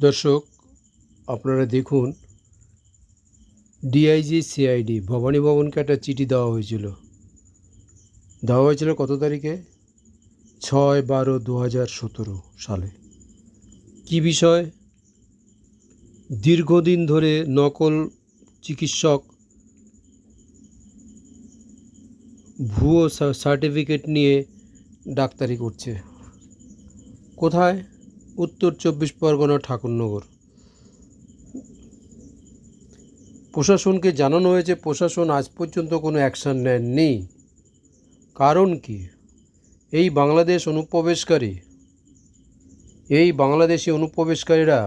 দর্শক, আপনারা দেখুন ডিআইজি সিআইডি ভবানী ভবনকে একটা চিঠি দেওয়া হয়েছিল। দেওয়া হয়েছিল কত তারিখে? ছয় বারো দু হাজার সতেরো সালে। কী বিষয়? দীর্ঘদিন ধরে নকল চিকিৎসক ভুয়ো সার্টিফিকেট নিয়ে ডাক্তারি করছে। কোথায়? উত্তর চব্বিশ পরগনা ঠাকুরনগর। প্রশাসনকে জানানো হয়েছে, প্রশাসন আজ পর্যন্ত কোনো অ্যাকশান নেননি। কারণ কি? এই বাংলাদেশ অনুপ্রবেশকারী, এই বাংলাদেশি অনুপ্রবেশকারীরা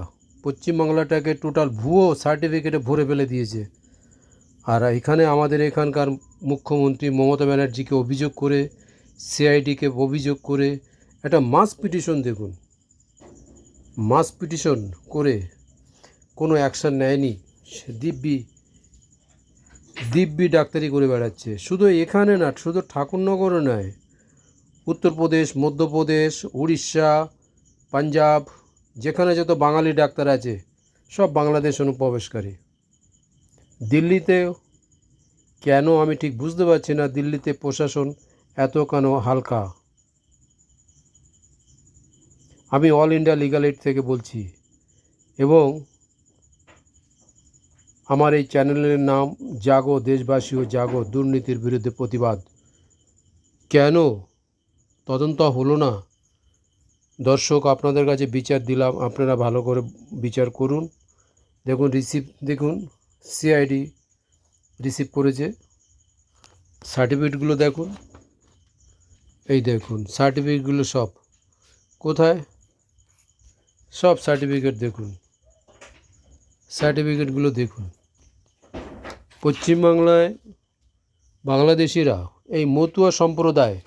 পশ্চিমবাংলাটাকে টোটাল ভুয়ো সার্টিফিকেটে ভরে ফেলে দিয়েছে। আর এখানে আমাদের এখানকার মুখ্যমন্ত্রী মমতা ব্যানার্জিকে অভিযোগ করে, সিআইডিকে অভিযোগ করে একটা মাস পিটিশন দেখুন। মাস পিটিশন করে কোনো অ্যাকশান নেয়নি, সে দিব্যি দিব্যি ডাক্তারি করে বেড়াচ্ছে। শুধু এখানে না, শুধু ঠাকুরনগরও নয়, উত্তরপ্রদেশ, মধ্যপ্রদেশ, উড়িষ্যা, পাঞ্জাব, যেখানে যত বাঙালি ডাক্তার আছে, সব বাংলাদেশ অনুপ্রবেশকারী। দিল্লিতেও কেন আমি ঠিক বুঝতে পারছি না, দিল্লিতে প্রশাসন এত কেন হালকা? আমি অল ইন্ডিয়া লিগাল এইড থেকে বলছি এবং আমার এই চ্যানেলের নাম জাগো দেশবাসী ও জাগো দুর্নীতির বিরুদ্ধে প্রতিবাদ। কেন? তদন্ত হলো না। দর্শক, আপনাদের কাছে বিচার দিলাম, আপনারা ভালো করে বিচার করুন। দেখুন রিসিভ দেখুন সিআইডি রিসিভ করেছে। সার্টিফিকেটগুলো দেখুন। এই দেখুন সার্টিফিকেটগুলো সব। কোথায়? সব সার্টিফিকেট দেখুন। সার্টিফিকেটগুলো দেখুন। পশ্চিমবাংলায় বাংলাদেশিরা এই মতুয়া সম্প্রদায়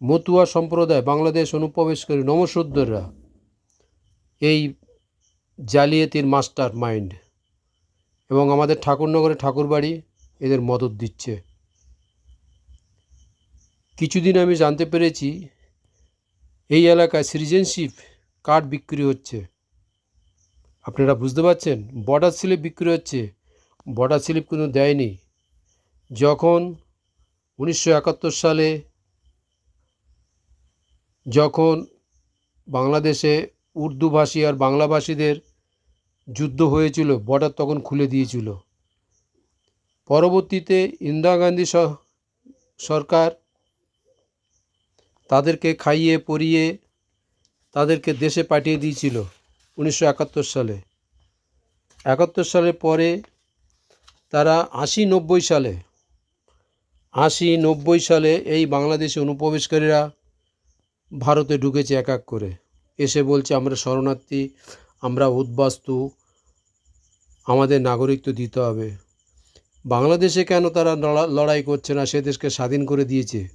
মতুয়া সম্প্রদায়, বাংলাদেশ অনুপ্রবেশকারী নমসূদ্দররা এই জালিয়াতির মাস্টার মাইন্ড এবং আমাদের ঠাকুরনগরে ঠাকুরবাড়ি এদের মদত দিচ্ছে। কিছুদিন আমি জানতে পেরেছি, এই এলাকায় সিটিজেনশিপ কার্ড বিক্রি হচ্ছে। আপনারা বুঝতে পারছেন? বর্ডার স্লিপ বিক্রি হচ্ছে। বর্ডার স্লিপ কোনো দেয়নি। যখন উনিশশো একাত্তর সালে যখন বাংলাদেশে উর্দুভাষী আর বাংলাভাষীদের যুদ্ধ হয়েছিল, বর্ডার তখন খুলে দিয়েছিল। পরবর্তীতে ইন্দিরা গান্ধী সরকার তাদেরকে খাইয়ে, পরিয়ে তাদেরকে দেশে পাঠিয়ে দিয়েছিল উনিশশো একাত্তর সালে। একাত্তর সালের পরে তারা আশি নব্বই সালে, আশি নব্বই সালে এই বাংলাদেশি অনুপ্রবেশকারীরা ভারতে ঢুকেছে এক এক করে। এসে বলছে, আমরা শরণার্থী, আমরা উদ্বাস্তু, আমাদের নাগরিকত্ব দিতে হবে। বাংলাদেশে কেন তারা লড়া- লড়াই করছে না? সে দেশকে স্বাধীন করে দিয়েছে।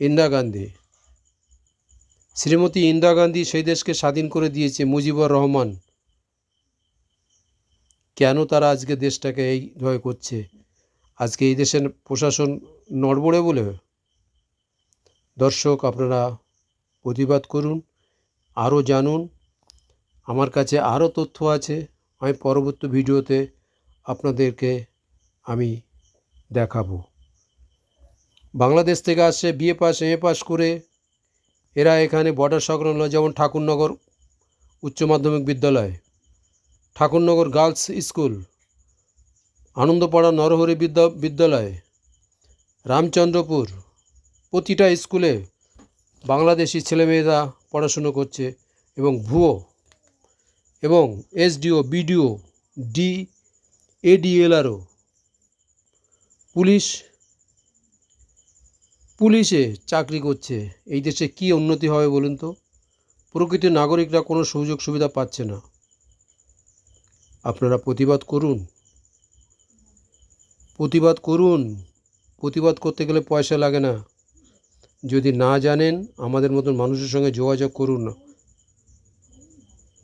ইন্দিরা গান্ধী শ্রীমতী ইন্দিরা গান্ধী সেই দেশকে স্বাধীন করে দিয়েছে মুজিবুর রহমান। কেন তারা আজকে দেশটাকে এইভাবে করছে? আজকে এই দেশের প্রশাসন নড়বড়ে বলে দর্শক, আপনারা প্রতিবাদ করুন, আরও জানুন। আমার কাছে আরও তথ্য আছে, আমি পরবর্তী ভিডিওতে আপনাদেরকে আমি দেখাবো। বাংলাদেশ থেকে আসছে BA pass, M A pass করে এরা এখানে বর্ডার সংলগ্ন যেমন ঠাকুরনগর উচ্চ মাধ্যমিক বিদ্যালয়, ঠাকুরনগর গার্লস স্কুল, আনন্দপাড়া নরহরি বিদ্যা, বিদ্যালয়, রামচন্দ্রপুর, প্রতিটা স্কুলে বাংলাদেশি ছেলেমেয়েরা পড়াশুনো করছে এবং ভুয়ো এবং SDO, BDO, D, ADLRO, police পুলিশে চাকরি করছে। এই দেশে কী উন্নতি হবে বলুন তো? প্রকৃত নাগরিকরা কোনো সুযোগ সুবিধা পাচ্ছে না। আপনারা প্রতিবাদ করুন। প্রতিবাদ করুন। প্রতিবাদ করতে গেলে পয়সা লাগে না। যদি না জানেন, আমাদের মতন মানুষের সঙ্গে যোগাযোগ করুন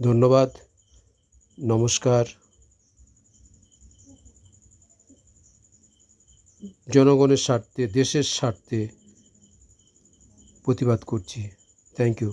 ধন্যবাদ। নমস্কার। জনগণের স্বার্থে, দেশের স্বার্থে প্রতিবাদ করছি। Thank you